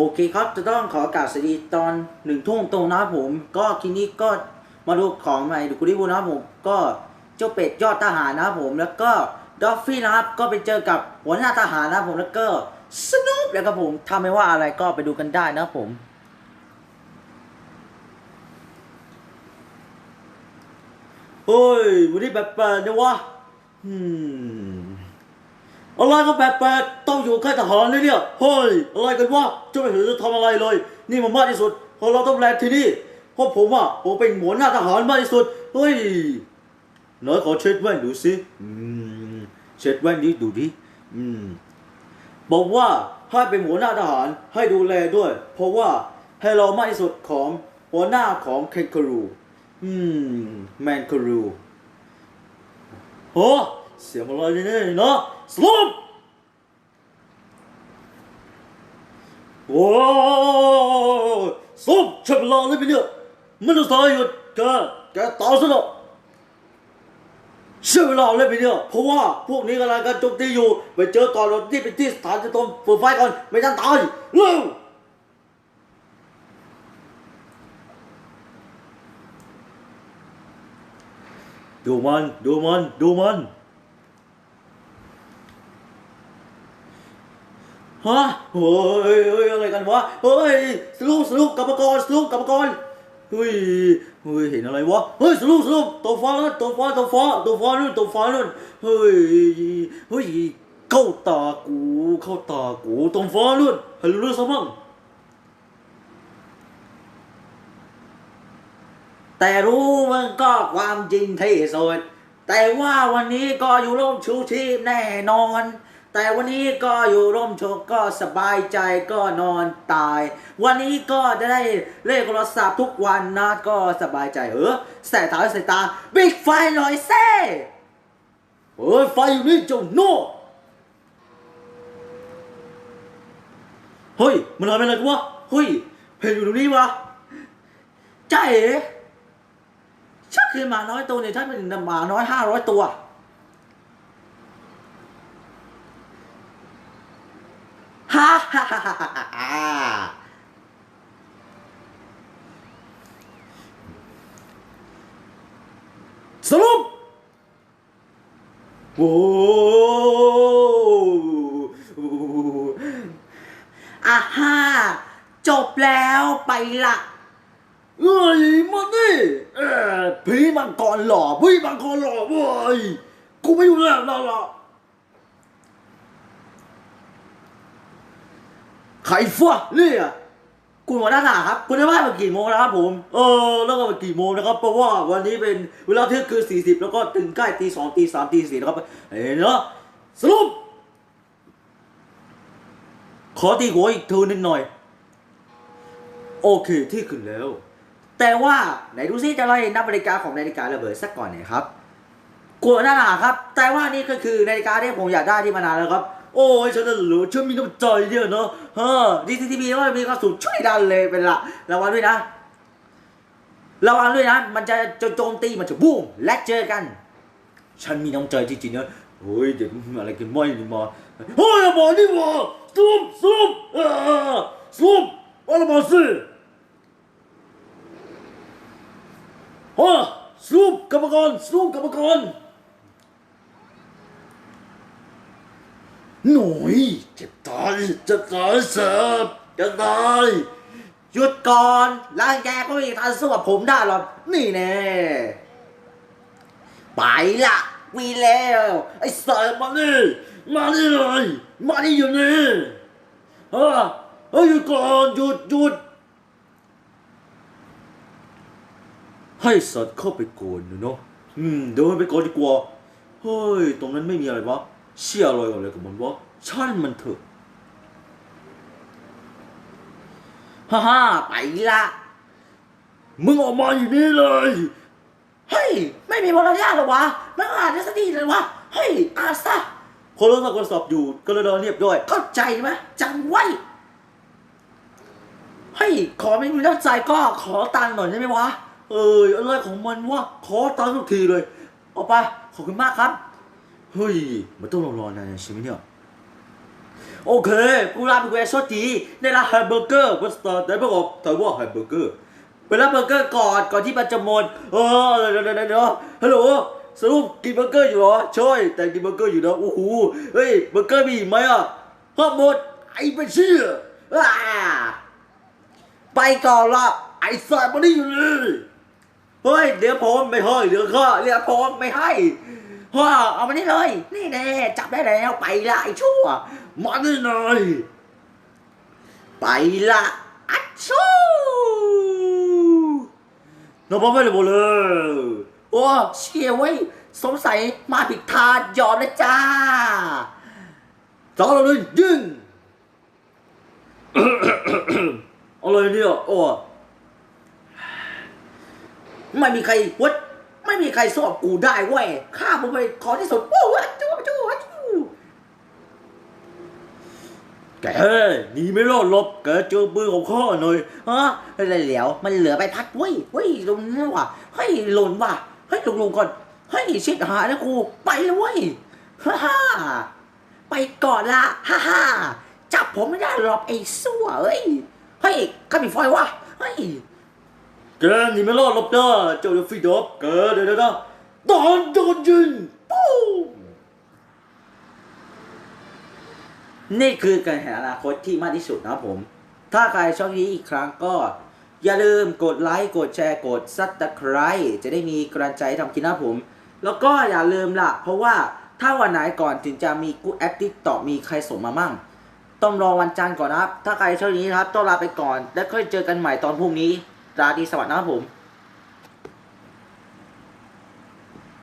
โอเคครับจะต้องขอกาบสวัสดีตอนหนึ่งทุ่มตรงนะครับผม ก็ทีนี้ก็มาดูของใหม่ดูกุดิบูนะครับผม ก็เจ้าเป็ดยอดทหารนะครับผม แล้วก็ดอฟฟี่นะครับก็ไปเจอกับหัวหน้าทหารนะครับผมแล้วก็สนุปแล้วก็ผมทำไม่ว่าอะไรก็ไปดูกันได้นะครับผมเฮ้ยวันนี้แบบแปลกๆนะวะอืม อะไรก็แปลกๆต้องอยู่ค่ายทหารเลยเนี่ยเฮ้ยอะไรกันวะจะไม่เห็นจะทำอะไรเลย นี่มันมากที่สุดเพราะเราต้องแลที่นี่เพราะผมอะผมเป็นหัวหน้าทหารมากที่สุดเฮ้ยน้อยขอเช็ดแว่นดูสิอืมเช็ดแว่นนี้ดูดิอืมบอกว่าให้เป็นหัวหน้าทหารให้ดูแลด้วย เพราะว่าให้เรามากที่สุดของหัวหน้าของเคนคารูอืมแมนคารูโอ้ เสียงอะไรเนี่ยเนาะสลบโอ้สลบใช่เวลาเลยไปเนี่ยมันจะตายอยู่แกแกตายซะแล้วใช่เวลาเลยไปเนี่ยเพราะว่าพวกนี้กำลังกันโจมตีอยู่ไปเจอก่อนเราที่ไปที่สถานจะต้มฝึกไฟก่อนไม่ต้องตายเร็วดูมันดูมันดูมัน ฮะเฮ้ยเฮ้ยอะไรกันวะเฮ้ยสรุปสรุปกรรมกรสรุปกรรมกรเฮ้ยเฮ้ยเห็นอะไรวะเฮ้ยสรุปสรุปตัวฟ้านั่นตัวฟ้าตัวฟ้าตัวฟ้านู่นตัวฟ้านู่นเฮ้ยเฮ้ยเข้าตากูเข้าตากูตัวฟ้านู่นให้รู้เรื่องซะมั่งแต่รู้มันก็ความจริงที่สุดแต่ว่าวันนี้ก็อยู่ร่มชูชีพแน่นอน แต่วันนี้ก็อยู่ร่มโชกก็สบายใจก็นอนตาย วันนี้ก็จะได้เล่นโทรศัพท์ทุกวันนะก็สบายใจเออแสตาแสตาบิ๊กไฟหน่อยเซ่เฮ้ยไฟอยู่นี่เจ้าโน่เฮ้ยมันลอะไรเป็นกันวะเฮ้ยเพลงอยู่ตรงนี้วะใจเอ๋ชักคือหมาน้อยตัวเนี่ยถ้าเป็นหมาน้อยห้าร้อยตัว ฮ่าฮ่าฮ่าฮ่าฮ่าฮ่า สรุปโอ้อาฮ่า จบแล้วไปละเอ้ยมาดิเออพี่มังกรหล่อพี่มังกรหล่อเว้ยกูไม่อยู่แล้วแล้วล่ะใครฟ้าเนี่ยคุณหัวหน้าหนาครับคุณได้ว่ามากี่โมงแล้วครับผม เออ แล้วก็มากี่โมงนะครับ เพราะว่าวันนี้เป็นเวลาเที่ยงคืนสี่สิบแล้วก็ถึงใกล้ตีสองตีสามตีสี่นะครับเห็นเนาะสรุป ขอตีหัวอีกทีนิดหน่อย โอเคที่ขึ้นแล้ว แต่ว่าไหนดูซิจะไล่นับนาฬิกาของนาฬิการะเบิดสักก่อนหน่อยครับกลัวหน้าหนาครับ แต่ว่านี่ก็คือนาฬิกาที่ผมอยากได้ที่มานานแล้วครับ โอ้ยฉันน่ะเหลือฉันมีน้ำใจเนี่ยเนาะฮะดีทีทีวีว่ามีกระสุนช่วยดันเลยเป็นละระวังด้วยนะระวังด้วยนะ มันจะจะโจมตีมันจะบูมและเจอกัน ฉันมีน้ำใจจริงๆนะเฮ้ยเดี๋ยวอะไรกันไม่นี่มาเฮ้ยอย่าบอนี่มาซุบซุบเออซุบอะไรมาสิฮะซุบกรรมกรซุบกรรมกร หน่อยจะตายเจะตายเสิร์ฟจะตายหยุดก่อนร่างแกก็ไม่มีทางสู้กับผมได้หรอกนี่แน่ไปละวีแล้วไอ้เสิร์ฟมานี่มานี่เลยมานี่อยู่นี่ฮ้ยเฮ้ยหยุดก่อนหยุดหยุดให้สัตว์เข้าไปโกนเนาะอืมเดี๋ยวมันไปโกนดีกว่า เฮ้ย ตรงนั้นไม่มีอะไรวะ เชี่ยอะไรกับอะไรกับมันวะช่างมันเถอะฮ่าฮ่าไปละมึงออกมาอยู่นี่เลย เฮ้ย ไม่มีมารยาทเหรอวะไม่อ่านได้สักทีเลยวะ เฮ้ยอ่านซะคนรู้สักคนสอบอยู่ก็เลยโดนเรียบด้วย เข้าใจไหมจำไว้ เฮ้ย ขอไม่มีน้ำใจก็ขอตังค์หน่อยได้ไหมวะ เอออะไรของมันวะ ขอตังค์ทุกทีเลยเอาไป ขอบคุณมากครับ เฮ้ยมันต้องรอนานใช่ไหมเนี่ยโอเค กูรับเป็นเวสโซจีได้รับแฮมเบอร์เกอร์เวสตอร์ได้ประกอบแต่ว่าแฮมเบอร์เกอร์ไปรับเบอร์เกอร์ก่อนก่อนที่มันจะหมดเออเดี๋ยวเดี๋ยวเดี๋ยวฮัลโหลสรุปกินเบอร์เกอร์อยู่เหรอใช่แต่กินเบอร์เกอร์อยู่นะโอ้โหเฮ้ยเบอร์เกอร์มีไหมอะฮะหมดไอ้ไม่เชื่อไปก่อนละไอ้สัตว์มันนี่อยู่เลยเฮ้ยเดี๋ยวผมไม่ให้เดี๋ยวข้าเรียกผมไม่ให้ ฮ่าเอามานี่เลย นี่แน่จับได้แล้วไปละไอ้ชั่วมานี่หน่อยไปละอัดชูน้องพ่อไม่ได้บอกเลยโอ้เชี่ยเว้ยสงสัยมาผิดทางยอมนะจ้าสองเราเลยยิงอะไรเนี่ยโอ้ไม่มีใครวัด ม่มีใครสอบกูได้เว้ยข้าผมไปขอที่สุดโอ้วจูจูวัดจูแกเฮ้ยหนีไม่รอดหลบแกเจอปืนของข้าหน่อยฮะอะไรเหลียวมันเหลือใบพัดเว้ยเว้ยตรงนี้ว่ะเฮ้ยหล่นว่ะเฮ้ยลงลงก่อนเฮ้ยชิดหายนะกูไปเลยเว้ยฮ่าฮ่าไปก่อนละฮ่าฮ่าจับผมไม่ได้หรอกไอ้สั่วเอ้ยเฮ้ยข้ามีไฟวะเฮ้ย แกหนีไม่รอดหรอกนะเจ้าจะฟีดอบแกเดี๋ยวเดี๋ยวนะตอนโดนยิงปุ้นี่คือการแห่อนาคตที่มากที่สุดนะผม ถ้าใครชอบนี้อีกครั้งก็ อย่าลืมกดไลค์ กดแชร์ กดซับสไครต์จะได้มีกำลังใจทำคลิปนะผม แล้วก็อย่าลืมล่ะเพราะว่าถ้าวันไหนก่อนถึงจะมีกูแอปติ๊กต่อมีใครส่งมามั่ง ต้องรอวันจันทร์ก่อนนะครับ ถ้าใครชอบนี้นะครับต้องลาไปก่อน แล้วค่อยเจอกันใหม่ตอนพรุ่งนี้ ราตรีสวัสดิ์นะครับผม